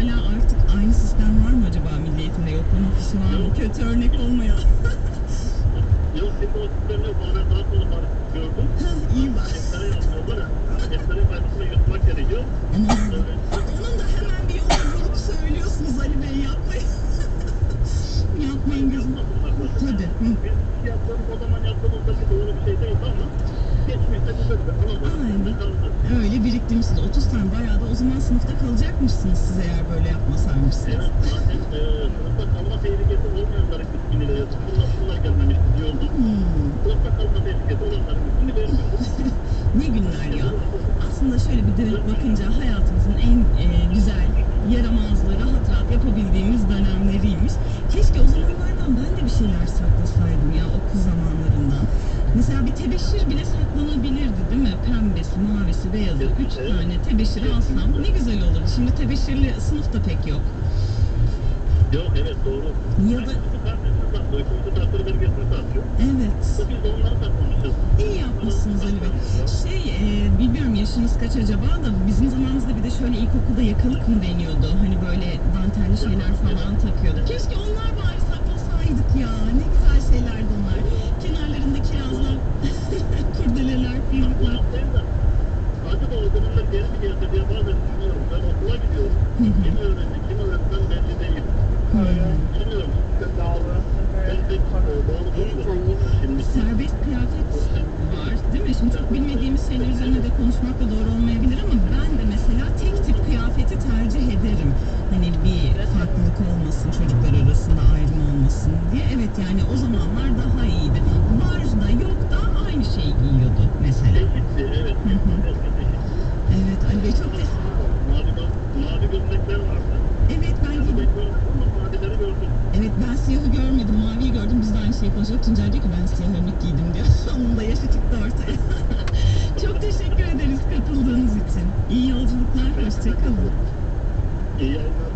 hala artık aynı sistem var mı acaba milli eğitimde yoklama fişi var mı? Kötü örnek olmuyor. Yok şimdi o sistem yok. Bana daha sonra var. Gördüm. İyi bak. Deftere yazmıyorlar ya. Deftere faydasını yutmak gerekiyor. Ama onun da hemen bir yolunu bulup söylüyorsunuz Ali Bey yapmayın. yapmayın gözüm. Tabii. Biz yaptığımız o zaman yaptığımız da doğru bir şey değil ama geçmişte bir sözde. Aynen. Öyle biriktirmişsiniz. 30 tane bayağı da o zaman sınıfta kalacakmışsınız siz eğer böyle yapmasaymışsınız. Evet, zaten e, sınıfta kalma tehlikesi olmayanların ismini veriyoruz. Bunlar, bunlar gelmemişti diyordum. Hmm. Sınıfta kalma tehlikesi olanların ismini. Ne günler ya. Aslında şöyle bir dönüp bakınca hayatımızın en e, güzel, yaramazlığı rahat rahat yapabildiğimiz dönemleriymiş. Keşke o zamanlardan ben de bir şeyler saklasaydım ya okul zamanlarından. Tebeşir bile saklanabilirdi değil mi? Pembesi, mavisi, beyazı. Üç tane tebeşir alsam ne güzel olurdu. Şimdi tebeşirli sınıf da pek yok. Yok evet doğru. Ya da-. Evet. Biz de onları saklamışız. İyi yapmışsınız Ali Bey. Şey, e, bilmiyorum yaşınız kaç acaba da bizim zamanımızda bir de şöyle ilkokulda yakalık mı deniyordu? Hani böyle dantelli şeyler falan takıyorduk. Keşke onlar bari saklasaydık ya. Ne güzel acaba o dönemler geri mi geldi diye bazen düşünüyorum. Ben okula gidiyorum. Kim öğrenci, kim öğretmen belli değil. Bilmiyorum. E, doğru Serbest kıyafet var değil mi? Şimdi çok bilmediğimiz şeyler üzerine de konuşmak da doğru olmayabilir ama ben de mesela tek tip kıyafeti tercih ederim. Hani bir farklılık olmasın çocuklar arasında ayrım olmasın diye. Evet yani o zamanlar daha iyiydi. Var da yok da aynı şeyi giyiyordu mesela. eşitti, evet. Evet. Evet Ali Bey çok teşekkür Mavi, mavi gömlekler vardı. Evet ben Ben giydim. gördüm ama mavileri gördüm. Evet ben siyahı görmedim. Maviyi gördüm. Biz de aynı şeyi konuşuyorduk. Tuncay diyor ki ben siyah önlük giydim diyor. Onun da yaşı çıktı ortaya. çok teşekkür ederiz katıldığınız için. İyi yolculuklar. Hoşçakalın. İyi yayınlar.